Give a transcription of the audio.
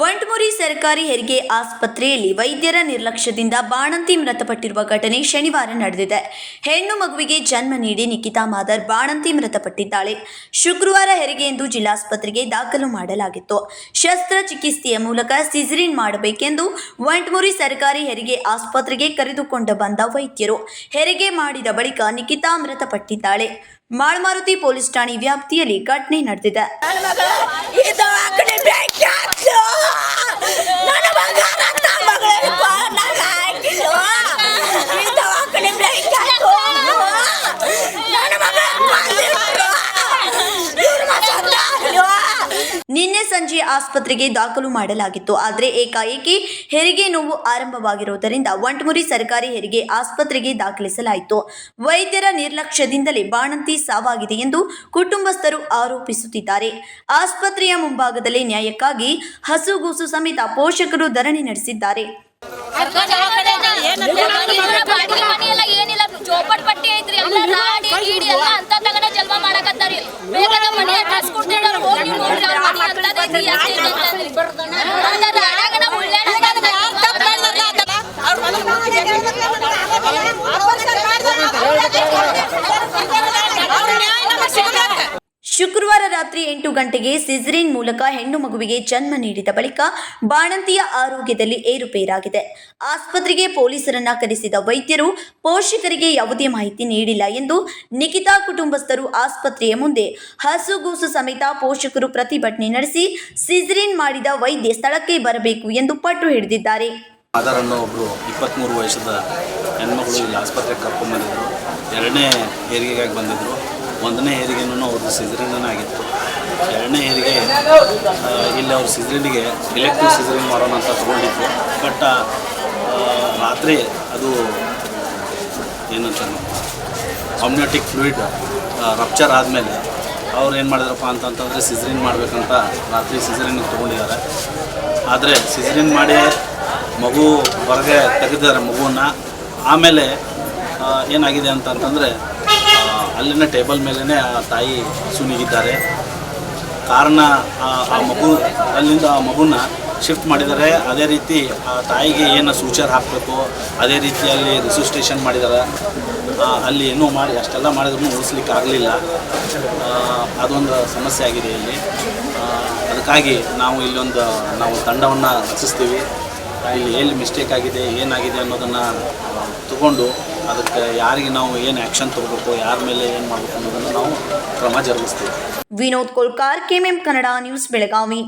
ವಂಟಮುರಿ ಸರ್ಕಾರಿ ಹೆರಿಗೆ ಆಸ್ಪತ್ರೆಯಲ್ಲಿ ವೈದ್ಯರ ನಿರ್ಲಕ್ಷ್ಯದಿಂದ ಬಾಣಂತಿ ಮೃತಪಟ್ಟಿರುವ ಘಟನೆ ಶನಿವಾರ ನಡೆದಿದೆ. ಹೆಣ್ಣು ಮಗುವಿಗೆ ಜನ್ಮ ನೀಡಿ ನಿಖಿತಾ ಮಾದರ್ ಬಾಣಂತಿ ಮೃತಪಟ್ಟಿದ್ದಾಳೆ. ಶುಕ್ರವಾರ ಹೆರಿಗೆ ಎಂದು ಜಿಲ್ಲಾಸ್ಪತ್ರೆಗೆ ದಾಖಲು ಮಾಡಲಾಗಿತ್ತು. ಶಸ್ತ್ರಚಿಕಿತ್ಸೆಯ ಮೂಲಕ ಸಿಜರಿನ್ ಮಾಡಬೇಕೆಂದು ವಂಟಮುರಿ ಸರ್ಕಾರಿ ಹೆರಿಗೆ ಆಸ್ಪತ್ರೆಗೆ ಕರೆದುಕೊಂಡು ಬಂದ ವೈದ್ಯರು ಹೆರಿಗೆ ಮಾಡಿದ ಬಳಿಕ ನಿಖಿತಾ ಮೃತಪಟ್ಟಿದ್ದಾಳೆ. ಮಾಳ್ಮಾರುತಿ ಪೊಲೀಸ್ ಠಾಣೆ ವ್ಯಾಪ್ತಿಯಲ್ಲಿ ಘಟನೆ ನಡೆದಿದೆ. ನಿನ್ನೆ ಸಂಜೆ ಆಸ್ಪತ್ರೆಗೆ ದಾಖಲು ಮಾಡಲಾಗಿತ್ತು. ಆದರೆ ಏಕಾಏಕಿ ಹೆರಿಗೆ ನೋವು ಆರಂಭವಾಗಿರುವುದರಿಂದ ಒಂಟಮುರಿ ಸರ್ಕಾರಿ ಹೆರಿಗೆ ಆಸ್ಪತ್ರೆಗೆ ದಾಖಲಿಸಲಾಯಿತು. ವೈದ್ಯರ ನಿರ್ಲಕ್ಷ್ಯದಿಂದಲೇ ಬಾಣಂತಿ ಸಾವಾಗಿದೆ ಎಂದು ಕುಟುಂಬಸ್ಥರು ಆರೋಪಿಸುತ್ತಿದ್ದಾರೆ. ಆಸ್ಪತ್ರೆಯ ಮುಂಭಾಗದಲ್ಲಿ ನ್ಯಾಯಕ್ಕಾಗಿ ಹಸುಗೂಸು ಸಮೇತ ಪೋಷಕರು ಧರಣಿ ನಡೆಸಿದ್ದಾರೆ. ಏನಿಲ್ಲ, ಶುಕ್ರವಾರ ರಾತ್ರಿ ಎಂಟು ಗಂಟೆಗೆ ಸಿಜರಿನ್ ಮೂಲಕ ಹೆಣ್ಣು ಮಗುವಿಗೆ ಜನ್ಮ ನೀಡಿದ ಬಳಿಕ ಬಾಣಂತಿಯ ಆರೋಗ್ಯದಲ್ಲಿ ಏರುಪೇರಾಗಿದೆ. ಆಸ್ಪತ್ರೆಗೆ ಪೊಲೀಸರನ್ನ ಕರೆಸಿದ ವೈದ್ಯರು ಪೋಷಕರಿಗೆ ಯಾವುದೇ ಮಾಹಿತಿ ನೀಡಿಲ್ಲ ಎಂದು ನಿಖಿತಾ ಕುಟುಂಬಸ್ಥರು ಆಸ್ಪತ್ರೆಯ ಮುಂದೆ ಹಸುಗೂಸು ಸಮೇತ ಪೋಷಕರು ಪ್ರತಿಭಟನೆ ನಡೆಸಿ ಸಿಜರಿನ್ ಮಾಡಿದ ವೈದ್ಯ ಸ್ಥಳಕ್ಕೆ ಬರಬೇಕು ಎಂದು ಪಟ್ಟು ಹಿಡಿದಿದ್ದಾರೆ. ಆಧಾರ್ ಅನ್ನೋ ಒಬ್ಬರು ಇಪ್ಪತ್ತ್ಮೂರು ವಯಸ್ಸದ ಹೆಣ್ಮಗಳು ಇಲ್ಲಿ ಆಸ್ಪತ್ರೆಗೆ ಕರ್ಕೊಂಡ್ಬಂದಿದ್ರು ಎರಡನೇ ಹೆರಿಗೆಗಾಗಿ ಬಂದಿದ್ದರು ಒಂದನೇ ಹೆರಿಗೆನೂ ಅವ್ರದ್ದು ಸಿಜರಿನ್ ಆಗಿತ್ತು. ಎರಡನೇ ಹೆರಿಗೆ ಇಲ್ಲಿ ಅವ್ರ ಸಿಜರಿನಿಗೆ ಎಲೆಕ್ಟ್ರಿಕ್ ಸಿಜರಿನ್ ಮಾಡೋಣ ಅಂತ ತೊಗೊಂಡಿದ್ರು. ಬಟ್ ರಾತ್ರಿ ಅದು ಏನಂತ ಅಮ್ನಿಯೋಟಿಕ್ ಫ್ಲೂಯಿಡ್ ರಪ್ಚರ್ ಆದಮೇಲೆ ಅವ್ರು ಏನು ಮಾಡಿದ್ರಪ್ಪ ಅಂತಂತಂದರೆ ಸಿಜರಿನ್ ಮಾಡಬೇಕಂತ ರಾತ್ರಿ ಸಿಜರಿನ್ ತೊಗೊಂಡಿದ್ದಾರೆ. ಆದರೆ ಸಿಜರಿನ್ ಮಾಡಿ ಮಗು ಹೊರಗೆ ತೆಗೆದಿದ್ದಾರೆ ಮಗುವನ್ನು. ಆಮೇಲೆ ಏನಾಗಿದೆ ಅಂತಂತಂದರೆ ಅಲ್ಲಿನ ಟೇಬಲ್ ಮೇಲೇ ಆ ತಾಯಿ ಸುನಿಗಿದ್ದಾರೆ. ಕಾರಣ, ಆ ಮಗು, ಅಲ್ಲಿಂದ ಆ ಮಗುನ ಶಿಫ್ಟ್ ಮಾಡಿದ್ದಾರೆ. ಅದೇ ರೀತಿ, ಆ ತಾಯಿಗೆ ಏನು ಸೂಚರ್ ಹಾಕಬೇಕು, ಅದೇ ರೀತಿಯಲ್ಲಿ ರಿಸಿಸ್ಟೇಷನ್ ಮಾಡಿದ್ದಾರೆ. ಅಲ್ಲಿ ಏನೂ ಮಾಡಿ, ಅಷ್ಟೆಲ್ಲ ಮಾಡಿದ್ರೂ ಉಳಿಸ್ಲಿಕ್ಕೆ ಆಗಲಿಲ್ಲ. ಅದೊಂದು ಸಮಸ್ಯೆ ಆಗಿದೆ ಇಲ್ಲಿ. ಅದಕ್ಕಾಗಿ ನಾವು ಇಲ್ಲೊಂದು, ನಾವು ತಂಡವನ್ನು ರಚಿಸ್ತೀವಿ. ಇಲ್ಲಿ ಎಲ್ಲಿ ಮಿಸ್ಟೇಕ್ ಆಗಿದೆ, ಏನಾಗಿದೆ ಅನ್ನೋದನ್ನು ತಗೊಂಡು ಅದಕ್ಕೆ ಯಾರಿಗೆ ನಾವು ಏನು ಆ್ಯಕ್ಷನ್ ತಗೋಬೇಕು, ಯಾರ ಮೇಲೆ ಏನು ಮಾಡಬೇಕು ಅನ್ನೋದನ್ನು ನಾವು ಕ್ರಮ ಜರುಗಿಸ್ತೀವಿ. Vinod Kolkar, KMM Kannada news Belagavi.